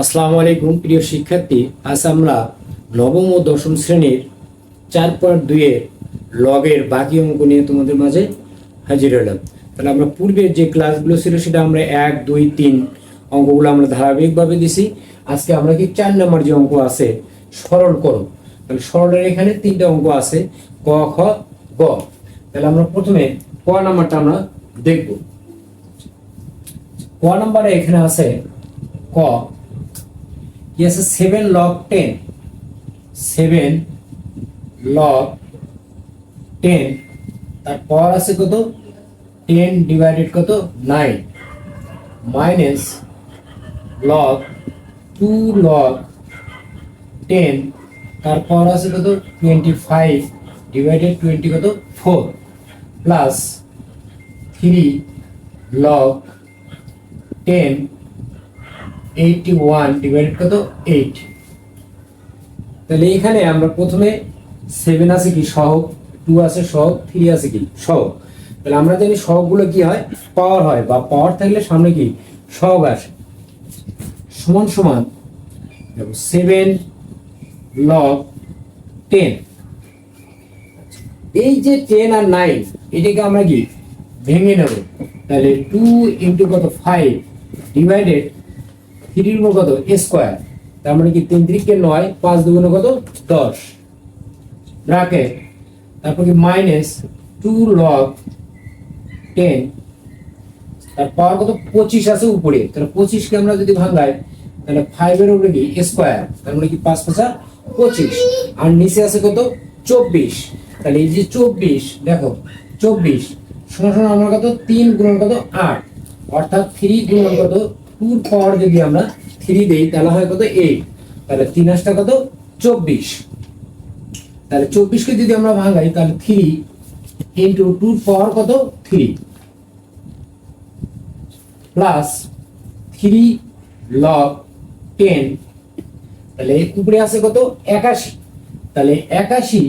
আসসালামু আলাইকুম, প্রিয় শিক্ষার্থী। আজ আমরা নবম ও দশম শ্রেণির চার পয়েন্ট দুইয়ের লগের বাকি অঙ্ক নিয়ে তোমাদের মাঝে হাজির হলাম। তাহলে আমরা পূর্বের যে ক্লাসগুলো ছিল, সেটা আমরা এক, দুই, তিন অঙ্কগুলো আমরা ধারাবাহিকভাবে দিছি। আজকে আমরা কি চার নম্বর যে অঙ্ক আছে, সরল করো। তাহলে সরলের এখানে তিনটে অঙ্ক আছে, ক, খ, গ। তাহলে আমরা প্রথমে ক নাম্বারটা আমরা দেখব। ক নাম্বারে এখানে আছে ক। yes 7 log 10 7 log 10 তারপর আছে কত? 10 ডিভাইডেড কত? 9 মাইনাস লগ 2 লগ 10 তারপর আছে কত? 25 ডিভাইডেড 20 কত? 4 plus 3 log 10 eighty one divided কত? এইট তাহলে এখানে আমরা প্রথমে সেভেন আছে কি? সহগ টু আছে সহগ থ্রি আছে কি? সহগ। তাহলে আমরা জানি সহগগুলো কি হয়? পাওয়ার হয়। বা পাওয়ার থাকলে সামনে কি? সহগ আসে। সমান সমান সেভেন লগ টেন এই যে টেন আর নাইন এটাকে আমরা কি? ভেঙে নেব। তাহলে টু ইন্টু কত? ফাইভ ডিভাইডেড থ্রির উপর কত? স্কোয়ার। তার মানে কি তিন তিরিকে নয়, পাঁচ দুগুণে কত? দশ। ব্রাকেট তারপর কি মাইনাস টু লগ টেন তার পাওয়ার কত? পঁচিশ আছে উপরে। তাহলে পঁচিশকে আমরা যদি ভাঙাই, তাহলে ফাইভের উপরে কি? স্কোয়ার। তার মানে কি পাঁচ পাঁচা পঁচিশ। আর নিচে আছে কত? চব্বিশ। তাহলে এই যে চব্বিশ, দেখো, চব্বিশ। শোনো শোনো, আমরা কত? তিন গুণন কত? আট। অর্থাৎ থ্রি গুণন কত? টুর পাওয়ার যদি আমরা থ্রি দেই, তাহলে হয় কত এইট তাহলে তিন আসটা কত? চব্বিশ। তাহলে চব্বিশকে যদি আমরা ভাঙাই, তাহলে থ্রি ইন্টু টুর পাওয়ার কত? Three. Plus three log ten তাহলে উপরে আছে কত? একাশি। তাহলে একাশি,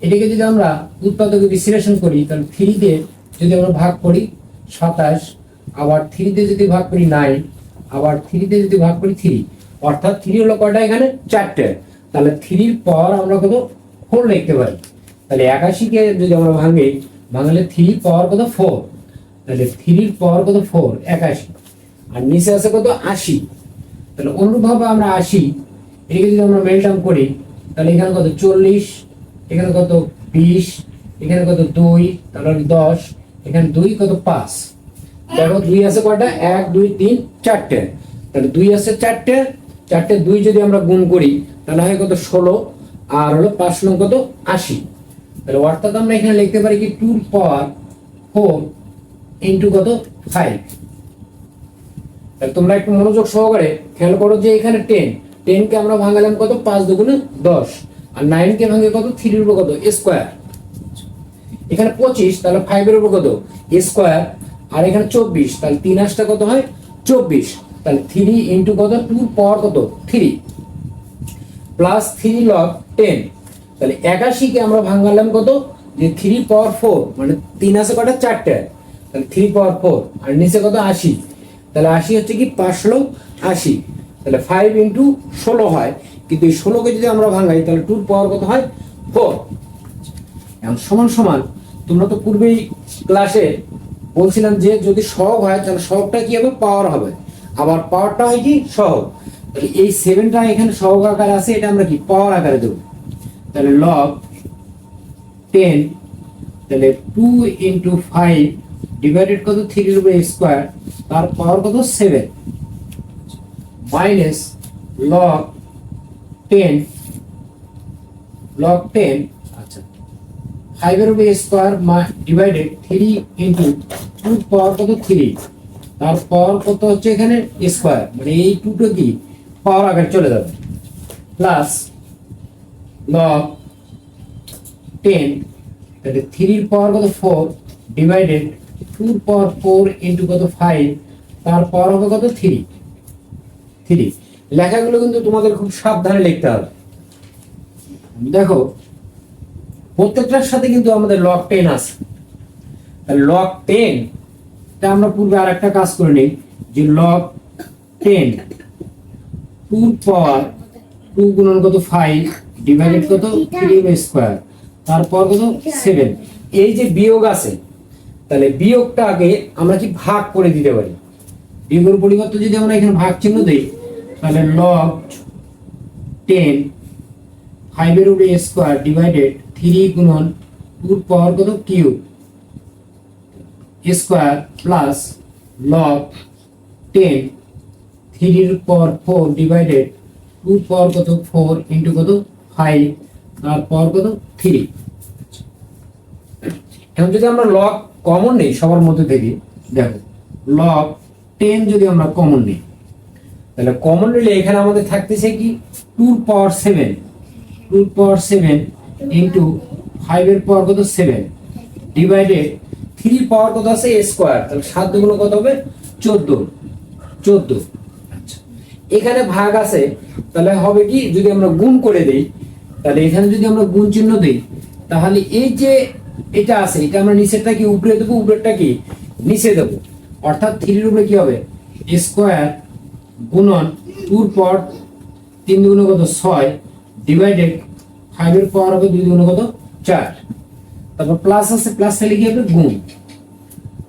এটাকে যদি আমরা উৎপাদকে বিশ্লেষণ করি, তাহলে থ্রিতে যদি আমরা ভাগ করি, সাতাশ আবার থ্রিতে যদি ভাগ করি নাইন, আবার থ্রিতে যদি ভাগ করি থ্রি, অর্থাৎ থ্রি হলো কয়টা এখানে? চারটে। তাহলে থ্রির পর আমরা কত? ফোর লিখতে পারি। তাহলে একাশিকে যদি আমরা ভাঙি, ভাঙলে থ্রি পাওয়ার কত? ফোর। তাহলে থ্রির পাওয়ার কত? ফোর, একাশি। আর নিচে আছে কত? আশি। তাহলে অনুরূপভাবে আমরা আশি। এটাকে যদি আমরা মেলটাম করি, তাহলে এখানে কত? চল্লিশ। এখানে কত? বিশ। এখানে কত? দুই। তাহলে দশ। এখানে দুই কত? পাঁচ। দেখো দুই আছে কয়টা? এক, দুই, তিন, চারটে। তাহলে দুই আছে চারটে। চারটে দুই যদি আমরা গুণ করি, তাহলে হয় কত? ষোলো। আর হলো পাঁচ নং কত? আশি। তাহলে অর্থাৎ আমরা এখানে লিখতে পারি কি? টু পাওয়ার ফোর ইন্টু কত? ফাইভ। তাহলে তোমরা একটু মনোযোগ সহকারে খেয়াল করো যে এখানে টেন। টেনকে আমরা ভাঙালাম কত? পাঁচ দুগুণে দশ। আর নাইনকে ভাঙে কত? থ্রির উপর কত? স্কোয়ার। এখানে পঁচিশ, তাহলে ফাইভের উপর কত? স্কোয়ার আর এখানে চব্বিশ, তাহলে তিন আসটা কত হয়? চব্বিশ। তাহলে থ্রি ইন্টু কত? টু পাওয়ার কত? Three plus three log ten তাহলে একাশিকে আমরা ভাঙালাম কত? যে থ্রি পাওয়ার ফোর মানে তিন আছে কটা? চারটে। তাহলে থ্রি পাওয়ার ফোর আর নিচে কত? আশি। তাহলে আশি হচ্ছে কি? পাঁচশো আশি। তাহলে ফাইভ ইন্টু ষোলো হয়। কিন্তু এই ষোলোকে যদি আমরা ভাঙাই, তাহলে টুর পাওয়ার কত হয়? ফোর এখন সমান সমান, তোমরা তো পূর্বেই ক্লাসে বলছিলাম যে যদি সহগ হয়, তাহলে সহগটা কি হবে? পাওয়ার হবে। আবার পাওয়ারটা হয় কি? সহগ। এই সেভেনটা এখানে সহগ আকারে আছে, এটা আমরা কি? পাওয়ার আকারে দেবো। তাহলে লগ টেন তাহলে টু ইন্টু ফাইভ ডিভাইডেড কত? থ্রি রুপে স্কোয়ার তার পাওয়ার কত? Seven minus log ten log ten আচ্ছা ফাইভের উপরে square divided three into two power কত থ্রি তার পাওয়ার কত হচ্ছে এখানে? স্কোয়ার। মানে এই টুটো কি? পাওয়ার আগে চলে যাবে। প্লাস লগ টেন তাহলে থ্রির পাওয়ার কত ফোর ডিভাইডেড টুর পাওয়ার ফোর ইন্টু কত ফাইভ তার পাওয়ার হবে কত থ্রি থ্রি লেখাগুলো কিন্তু তোমাদের খুব সাবধানে লিখতে হবে। দেখো প্রত্যেকটার সাথে কিন্তু আমাদের লক টেন আছে। লক টেন আমরা পূর্বে আর একটা কাজ করে নিই, যে log ten two power two গুণন কত ফাইভ ডিভাইডেড কত থ্রি স্কোয়ার তারপর কত সেভেন এই যে বিয়োগ আছে, তাহলে বিয়োগটাকে আমরা কি ভাগ করে দিতে পারি? বিয়োগের পরিবর্তে যদি আমরা এখানে ভাগ চিহ্ন দিই, তাহলে লক টেন ফাইভের উপরে স্কোয়ার ডিভাইডেড থ্রি গুণন টুর পাওয়ার কত? Cube square plus log ten. থ্রির পর ফোর ডিভাইডেড টু পর কত? ফোর ইন্টু কত? ফাইভ। আর পর কত? থ্রি। এখন যদি আমরা লগ কমন নেই সবার মধ্যে থেকে, দেখো, লগ টেন যদি আমরা কমন নিই, তাহলে কমন নিলে এখানে আমাদের থাকতেছে কি? Two power seven. Two power seven into ফাইভের পাওয়ার কত? সেভেন ডিভাইডেড থ্রি পাওয়ার কত আছে? স্কোয়ার তাহলে সাত দুগুণ কত হবে? চোদ্দ। চোদ্দ। আচ্ছা। এখানে ভাগ আছে। তাহলে হবে কি? যদি আমরা গুণ করে দেই, তাহলে এখানে যদি আমরা গুণ চিহ্ন দিই, তাহলে এই যে এটা আছে, এটা আমরা নিচেরটা কি? উপরে দেবো? উপরেরটা কি? নিচে দেবো। অর্থাৎ থ্রির উপরে কি হবে? স্কোয়ার গুণন টুর পর তিন দুগুণ কত? ছয়। ডিভাইডেড ফাইভের পাওয়ার হবে দুই দুগুণ কত? চার। তারপর প্লাস আছে প্লাস তাহলে কি হবে? গুণ।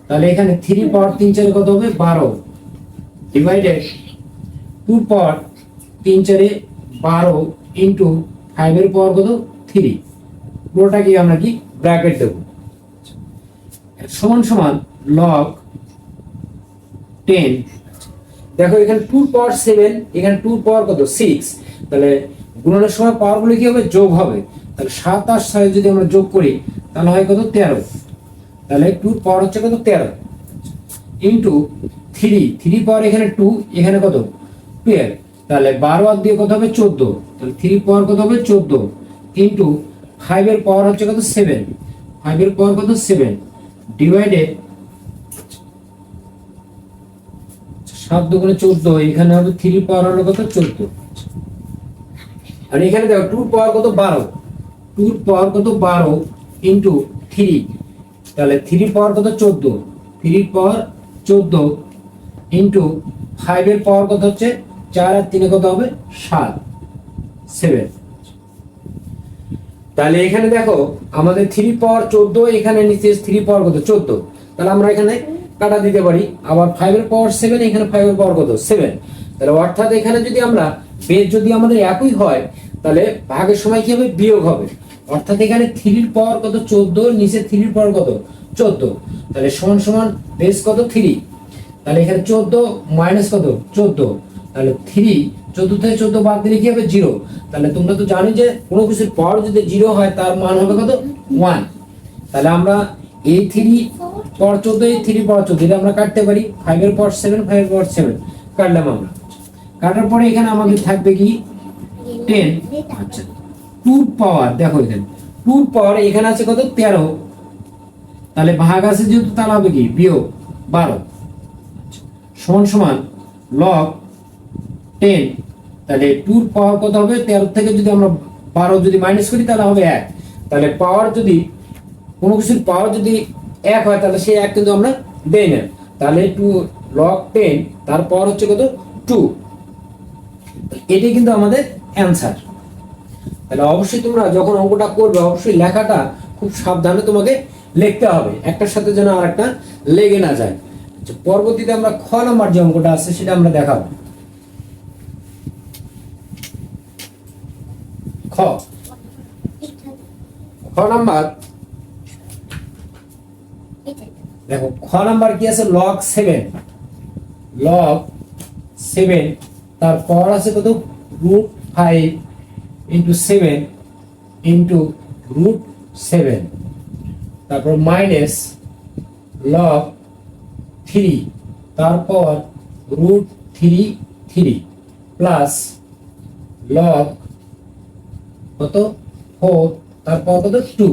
তাহলে এখানে থ্রি পাওয়ার তিন চারে কত হবে? বারো। ডিভাইডেড টু পাওয়ার তিন চারে বারো ইন্টু ফাইভের পাওয়ার কত? থ্রি পুরোটাকে আমরা কি? ব্র্যাকেট দেব। সমান সমান লগ টেন দেখো এখানে টু পাওয়ার সেভেন এখানে টু পাওয়ার কত? সিক্স তাহলে গুণনের সময় পাওয়ারগুলো কি হবে? যোগ হবে। তাহলে সাত আর ছয় যদি আমরা যোগ করি, তাহলে হয় কত? তেরো। তাহলে টু পাওয়ার হচ্ছে কত? তেরো। Into three. থ্রি পাওয়ার এখানে টু, এখানে কত? টুয়েলভ। তাহলে বারো আর দিয়ে কত হবে? চোদ্দ। তাহলে থ্রি পাওয়ার কত হবে? চোদ্দ। ইন্টু ফাইভের পাওয়ার হচ্ছে কত? সেভেন। ফাইভের পাওয়ার কত? সেভেন। ডিভাইডেড সাত দুগুণে চোদ্দ, এখানে হবে থ্রি পাওয়ার হলো কত? চোদ্দ। আর এখানে দেখো টুর পাওয়ার কত বারো? টুর পাওয়ার কত বারো ইন্টু থ্রি তাহলে থ্রি পাওয়ার কত চোদ্দ? থ্রি পাওয়ার চোদ্দ ইন্টু ফাইভের পাওয়ার কত হচ্ছে? চার আর তিনে কত হবে? সাত। সেভেন তাহলে এখানে দেখো আমাদের থ্রি পাওয়ার চোদ্দ, এখানে নিচে থ্রি পাওয়ার কত? চোদ্দ। তাহলে আমরা এখানে কাটা দিতে পারি। আবার ফাইভের পাওয়ার সেভেন এখানে ফাইভের পাওয়ার কত? সেভেন তাহলে অর্থাৎ এখানে যদি আমরা বেদ যদি আমাদের একই হয়, তাহলে ভাগের সময় কি হবে? বিয়োগ হবে। অর্থাৎ এখানে থ্রির পাওয়ার কত? চোদ্দ, নিচে থ্রির পাওয়ার কত? চোদ্দ। তাহলে সমান সমান বেস কত? থ্রি। তাহলে এখানে চোদ্দ মাইনাস কত? চোদ্দ। তাহলে থ্রি, চোদ্দ থেকে চোদ্দ বাদ দিলে কি হবে? জিরো। তাহলে তোমরা তো জানো যে কোনো কিছুর পাওয়ার যদি জিরো হয়, তার মান হবে কত? ওয়ান। তাহলে আমরা এই থ্রি পর চোদ্দ এই থ্রি পর চোদ্দ। আমরা কাটতে পারি। ফাইভের পর সেভেন ফাইভের পর সেভেন কাটলাম আমরা। কাটার পরে এখানে আমাদের থাকবে কি? টেন আচ্ছা। টু পাওয়ার দেখো এখানে। টু পাওয়ার এখানে আছে কত? তেরো। তাহলে ভাগ আছে যেহেতু তাহলে হবে কি? বিয়োগ বারো। আচ্ছা, সমান সমান লগ টেন তাহলে টুর পাওয়ার কত হবে? তেরো থেকে যদি আমরা বারো যদি মাইনাস করি তাহলে হবে এক। তাহলে পাওয়ার যদি কোনো কিছুর পাওয়ার যদি এক হয় তাহলে সেই এক কিন্তু আমরা দেই না। তাহলে টু লগ টেন তার পাওয়ার হচ্ছে কত? টু এটাই কিন্তু আমাদের অ্যান্সার তাহলে অবশ্যই তোমরা যখন অঙ্কটা করবে অবশ্যই লেখাটা খুব সাবধানে তোমাকে লিখতে হবে। একটার সাথে যেন আর একটা লেগে না যায়। আচ্ছা, পরবর্তীতে আমরা খ নাম্বার যে অঙ্কটা আছে সেটা আমরা দেখাবো। খ। খ নাম্বার। দেখো খ নাম্বার কি আছে? লগ সেভেন লগ সেভেন তার পর আছে কত? Root five into seven into root seven তারপর মাইনাস লগ থ্রি তারপর root three three plus log কত? ফোর তারপর কত? টু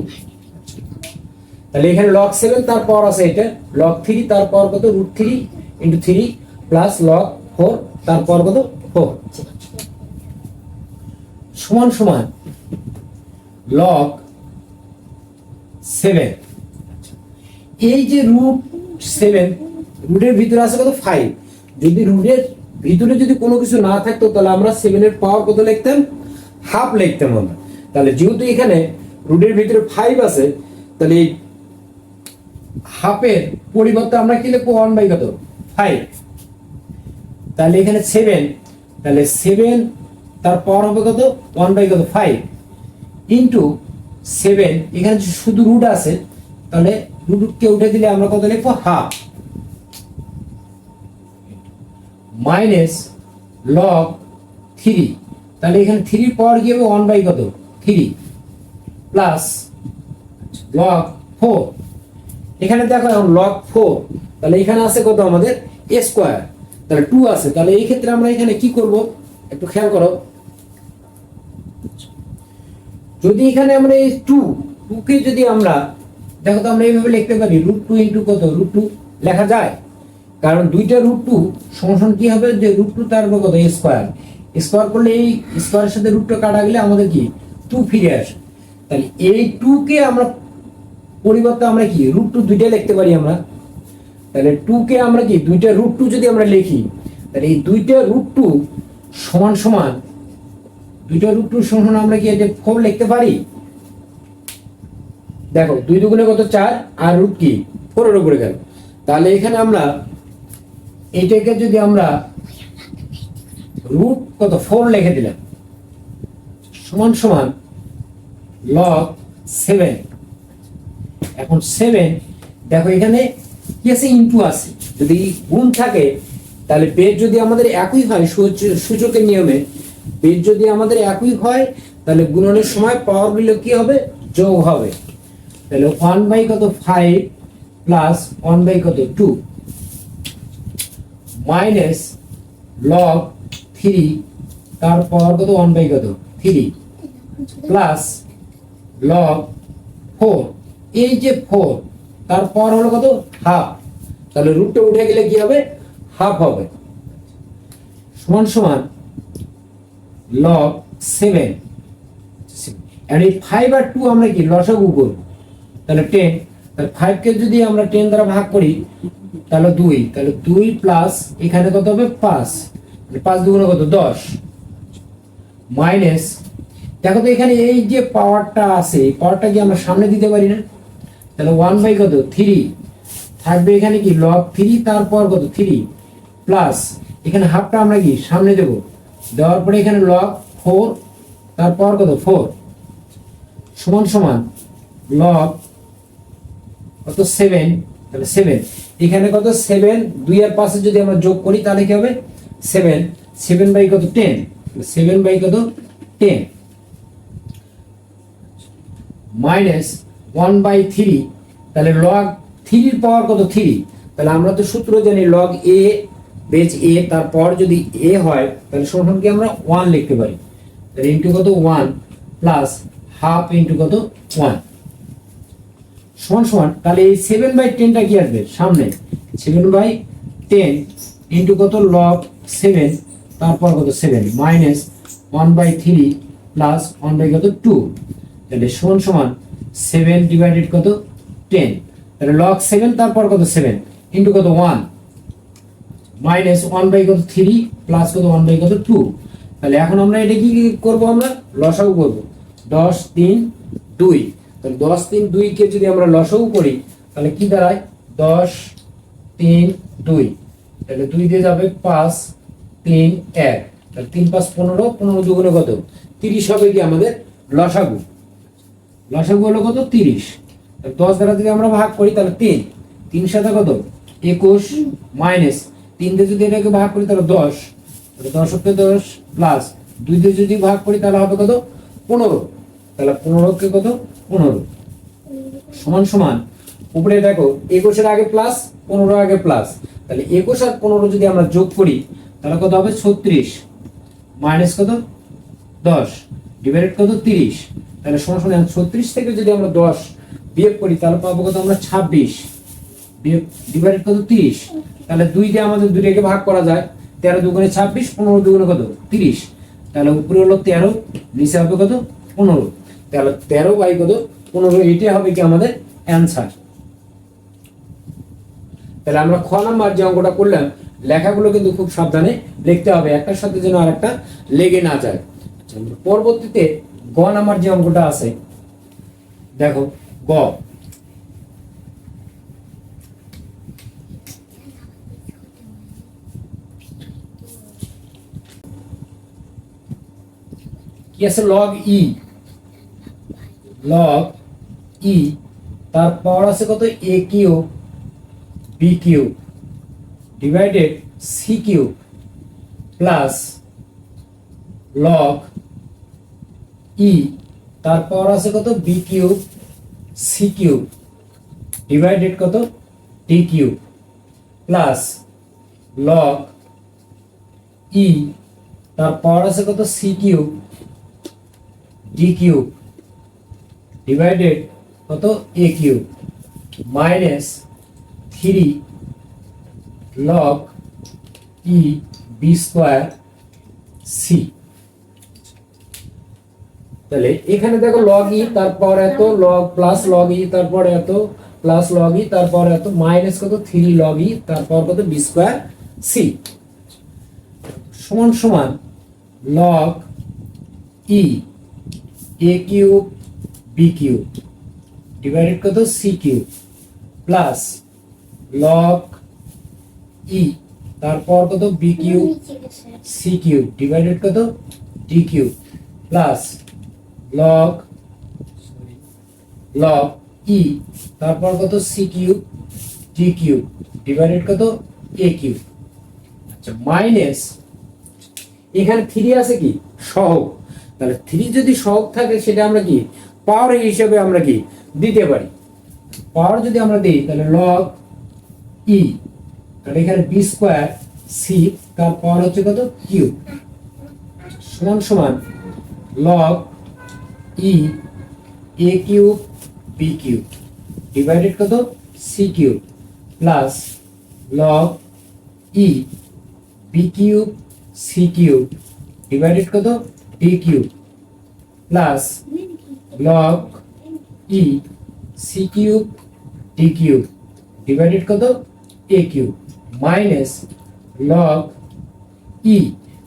তাহলে এখানে লগ সেভেন তারপর আছে এটা। লগ থ্রি তারপর কত? Root three into three plus log four তারপর কত? সমান সমান লগ সেভেন এই যে রুট সেভেন রুটের ভিতরে আছে কত? ফাইভ যদি রুটের ভিতরে যদি কোনো কিছু না থাকতো, তাহলে আমরা সেভেনের পাওয়ার কত লিখতাম? হাফ লিখতাম আমরা। তাহলে যেহেতু এখানে রুটের ভিতরে ফাইভ আছে, তাহলে হাফের পরিবর্তে আমরা কি লিখব? ওয়ান বাই কত? ফাইভ তাহলে এখানে সেভেন তাহলে সেভেন তার পাওয়ার হবে কত? ওয়ান বাই কত? ফাইভ ইন্টু সেভেন এখানে শুধু রুট আছে তাহলে রুটকে উঠে দিলে আমরা কত লিখব? হাফ মাইনাস লগ থ্রি তাহলে এখানে থ্রির পাওয়ার কি হবে? ওয়ান বাই কত? থ্রি প্লাস লগ ফোর এখানে দেখো লগ ফোর তাহলে এখানে আছে কত আমাদের? স্কোয়ার তাহলে টু আছে। তাহলে এই ক্ষেত্রে আমরা এখানে কি করব? একটু খেয়াল করো। যদি এখানে আমরা এই টু টুকে যদি আমরা, দেখো তো আমরা এইভাবে লিখতে পারি রুট টু ইন্টু কত? রুট টু লেখা যায়? কারণ দুইটা রুট টু সমান কি হবে? যে রুট টু তার উপর কত? স্কোয়ার স্কোয়ার করলে এই স্কোয়ারের সাথে রুটটা কাটা গেলে আমাদের কি? টু ফিরে আসে। তাহলে এই টু কে আমরা পরিবর্তে আমরা কি? রুট টু দুইটা লিখতে পারি আমরা। তাহলে টু কে আমরা কি, দুইটা রুট টু যদি আমরা লিখি, তাহলে এই দুইটা রুট টু সমান সমান, দুইটা রুট টু সমান আমরা কি এটা ফোর লিখতে পারি? দেখো, দুই দুগুণে কত, চার, আর রুট কি? ফোরের উপরে গেল। তাহলে এখানে আমরা এটাকে যদি আমরা রুট কত ফোর লিখে দিলাম, সমান সমান লগ সেভেন এখন সেভেন দেখো এখানে কি ইন্টু আছে যদি গুণ থাকে, তাহলে বেদ যদি আমাদের একই হয়, সূচ- সূচকের নিয়মে বেদ যদি আমাদের একই হয়, তাহলে গুণনের সময় পাওয়ারগুলো কি হবে? যোগ হবে। তাহলে ওয়ান বাই কত? ফাইভ প্লাস ওয়ান বাই কত? টু মাইনাস লগ থ্রি তার পাওয়ার কত? ওয়ান বাই কত? থ্রি প্লাস লগ ফোর এই যে ফোর তার পাওয়ার হলো কত? হাফ তাহলে রুটটা উঠে গেলে কি হবে? হাফ হবে। সমান সমান লগ সেভেন এই ফাইভ আর টু আমরা কি? লসাগু করব। তাহলে টেন তাহলে ফাইভকে যদি আমরা টেন দ্বারা ভাগ করি, তাহলে দুই। তাহলে দুই প্লাস এখানে কত হবে? পাঁচ। পাঁচ দুগুণে কত? দশ। মাইনাস দেখো তো এখানে এই যে পাওয়ারটা আছে, এই পাওয়ারটা কি আমরা সামনে দিতে পারি না? তাহলে ওয়ান বাই কত? থ্রি থাকবে এখানে কি? লগ থ্রি তারপর কত? থ্রি প্লাস এখানে হাফটা আমরা কি? সামনে দেব। দেওয়ার পরে এখানে লগ ফোর তারপর কত? ফোর সমান সমান। লগ কত? সেভেন তাহলে সেভেন এখানে কত? সেভেন দুই আর পাশে যদি আমরা যোগ করি, তাহলে কি হবে? সেভেন সেভেন বাই কত? টেন সেভেন বাই কত? Ten minus one by three তাহলে লগ থ্রির পাওয়ার কত থ্রি তাহলে আমরা তো সূত্র জানি লগ এ বেচ এ তারপর যদি এ হয়, তাহলে সমান কি আমরা ওয়ান লিখতে পারি? তাহলে ইন্টু কত ওয়ান প্লাস হাফ ইন্টু কত ওয়ান সমান সমান, তাহলে এই সেভেন বাই টেনটা কি আসবে? সামনে। সেভেন বাই টেন ইন্টু কত? লগ সেভেন তারপর কত seven minus one by three plus one by কত টু তাহলে সমান সমান সেভেন ডিভাইডেড কত? টেন তাহলে লগ সেভেন তারপর কত সেভেন ইন্টু কত ওয়ান মাইনাস ওয়ান বাই কত থ্রি প্লাস কত ওয়ান বাই কত টু তাহলে এখন আমরা এটা কি করব আমরা? লসাগু করব। দশ, তিন, দুই। তাহলে দশ, তিন, দুইকে যদি আমরা লসাগু করি, তাহলে কি দাঁড়ায়? দশ, তিন, দুই। তাহলে দুই দিয়ে যাবে পাঁচ, তিন, এক। তাহলে তিন পাঁচ পনেরো পনেরো দুগুণে কত? তিরিশ হবে কি আমাদের? লসাগু। লসাগু হলো কত? তিরিশ। দশ দ্বারা যদি আমরা ভাগ করি, তাহলে তিন। তিন সাথে কত? একুশ মাইনাস তিন দিয়ে যদি এটাকে ভাগ করি, তাহলে দশ। দশ হচ্ছে দশ প্লাস দুই দিয়ে যদি ভাগ করি, তাহলে হবে কত? পনেরো। তাহলে পনেরোকে কত? পনেরো। সমান সমান। উপরে দেখো, একুশের আগে প্লাস পনেরো আগে প্লাস তাহলে একুশ আর পনেরো যদি আমরা যোগ করি, তাহলে কত হবে? ছত্রিশ। মাইনাস কত? দশ। ডিভাইডেড কত? তিরিশ। তাহলে সমান সমান ছত্রিশ থেকে যদি আমরা দশ বিয়োগ করি তাহলে পাবো কত? আমরা ছাব্বিশ। বিয়োগ ডিভাইডেড কত? তিরিশ। তাহলে দুই দিয়ে আমাদের দুইটাকে ভাগ করা যায়। তেরো দুগুণে ছাব্বিশ পনেরো দুগুণে কত? তিরিশ। তাহলে উপরে হলো তেরো নিচে হবে কত? পনেরো। তাহলে তেরো বাই কত? পনেরো এইটা হবে কি আমাদের অ্যান্সার তাহলে আমরা খ নাম্বার যে অঙ্কটা করলাম লেখাগুলো কিন্তু খুব সাবধানে লিখতে হবে। একটার সাথে যেন আরেকটা লেগে না যায়। আচ্ছা, পরবর্তীতে গ নাম্বার যে অঙ্কটা আছে, দেখো, গ। কি আছে? লগ ই লগ ই তারপর আছে কত? A Q B Q divided C Q plus log E, তারপর আছে কত? B Q C Q divided কত? D Q plus log E, তারপর আছে কত? C Q D Q divided কত? A Q minus three log E B square C. তাহলে এখানে দেখো লগ ই তারপর এত লগ প্লাস লগ ই তারপর এত প্লাস লগ ই তারপর এত মাইনাস কত থ্রি লগ ই তারপর কত বি স্কোয়ার সি সমান সমান log E A cube B cube divided কত C cube plus log E তারপর কত B cube C cube divided কত D cube plus log log E তারপর কত? C cube D cube divided কত? এ cube আচ্ছা মাইনাস এখানে থ্রি আছে কি? সহগ। তাহলে থ্রি যদি সহগ থাকে সেটা আমরা কি? পাওয়ার হিসেবে আমরা কি? দিতে পারি। পাওয়ার যদি আমরা দিই তাহলে লগ ই তাহলে এখানে বি স্কোয়ার সি তার পাওয়ার হচ্ছে কত? কিউ সমান সমান log E A cube B cube divided কত? C cube plus log E B cube C cube divided কত? D cube plus log E C cube D cube divided কত? A cube minus log E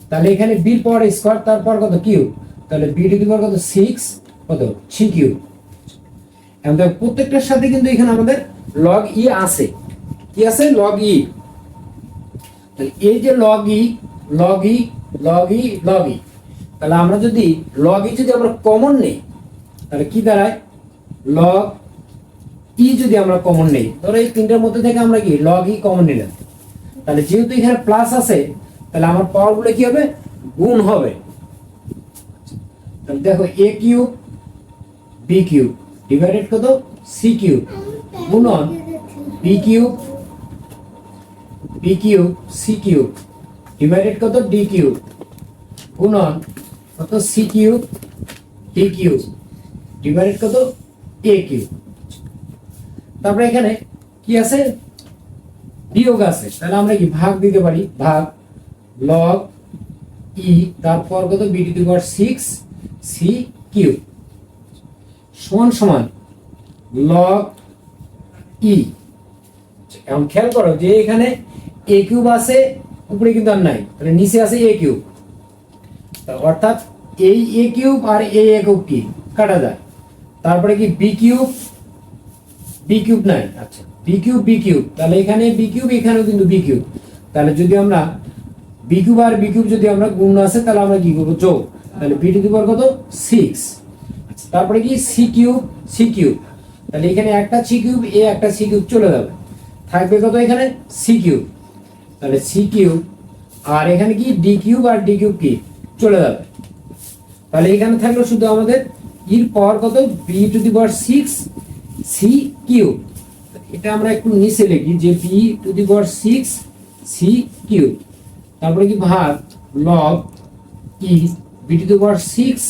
তাহলে এখানে B পর square তারপর কত? Cube তাহলে B to দি কত? সিক্স কত? সি কিউব এখন দেখো প্রত্যেকটার সাথে কিন্তু এখানে আমাদের লগ ই আছে। কি আছে? লগ ই তাহলে এই যে log E log E log E log E তাহলে আমরা যদি লগ ই যদি আমরা কমন নেই, তাহলে কি দাঁড়ায়? লগ ই যদি আমরা কমন নেই। ধরো এই তিনটার মধ্যে থেকে আমরা কি লগ ই কমন নিলাম। তাহলে যেহেতু এখানে প্লাস আছে, তাহলে আমার পাওয়ারগুলো কি হবে? গুণ হবে। দেখো A cube B cube divided কত সি কিউব গুণন B cube B cube C cube divided কত ডি কিউব গুণন কত C cube D cube divided কত এ কিউব তারপরে এখানে কি আছে? বিয়োগ আছে। তাহলে আমরা কি ভাগ দিতে পারি? ভাগ লগ ই তারপর কত? B to power six C cube সমান সমান লগ ই। এখন খেয়াল করো যে এখানে এ কিউব আছে, উপরে কিন্তু আর নাই। তাহলে নিচে আছে এ কিউব। অর্থাৎ এই এ কিউব আর এ কিউব কি? কাটা যায়। তারপরে কি বি কিউব? বি কিউব নাই। আচ্ছা বি কিউব বি কিউব। তাহলে এখানে বি কিউব, এখানেও কিন্তু বি কিউব। তাহলে যদি আমরা বি কিউব আর বি কিউব যদি আমরা গুণ আছে, তাহলে আমরা কি করব? যোগ। তাহলে বি টু দি পাওয়ার কত? সিক্স তারপরে কি সি কিউব সি কিউব তাহলে এখানে একটা সি কিউব এ একটা সি কিউব চলে যাবে। থাকবে কত এখানে? সি কিউব তাহলে সি কিউব আর এখানে কি? ডি কিউব আর ডি কিউব কি? চলে যাবে। তাহলে এখানে থাকল শুধু আমাদের ইর পাওয়ার কত? B to the power six C cube এটা আমরা একটু নিচে লিখি যে B to the power six C cube তারপরে কি? ভাগ log e B to the power six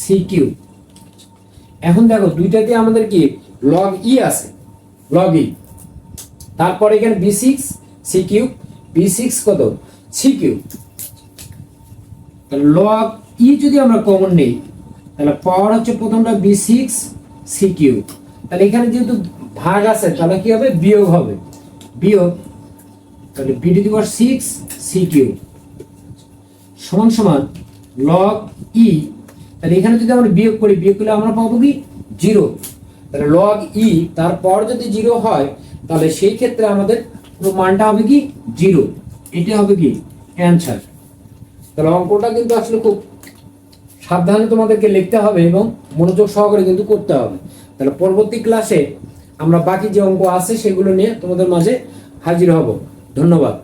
C cube এখন দেখো দুইটাতে আমাদের কি? লগ ই আছে। লগ ই তারপরে এখানে B six C cube B six কত? সি কিউব লগ ই যদি আমরা কমন নেই, তাহলে পাওয়ার হচ্ছে প্রথমটা বি সিক্স সি কিউব তাহলে এখানে যেহেতু ভাগ আছে, তাহলে কি হবে? বিয়োগ হবে। বিয়োগ, তাহলে B to the power six C cube সমান সমান লগ ই তাহলে এখানে যদি আমরা বিয়োগ করি, বিয়োগ করলে আমরা পাবো কি? জিরো। তাহলে লগ ই তারপর যদি জিরো হয়, তাহলে সেই ক্ষেত্রে আমাদের মানটা হবে কি? জিরো। এটা হবে কি? অ্যান্সার তাহলে অঙ্কটা কিন্তু আসলে খুব সাবধানে তোমাদেরকে লিখতে হবে এবং মনোযোগ সহকারে কিন্তু করতে হবে। তাহলে পরবর্তী ক্লাসে আমরা বাকি যে অঙ্ক আছে, সেগুলো নিয়ে তোমাদের মাঝে হাজির হব। ধন্যবাদ।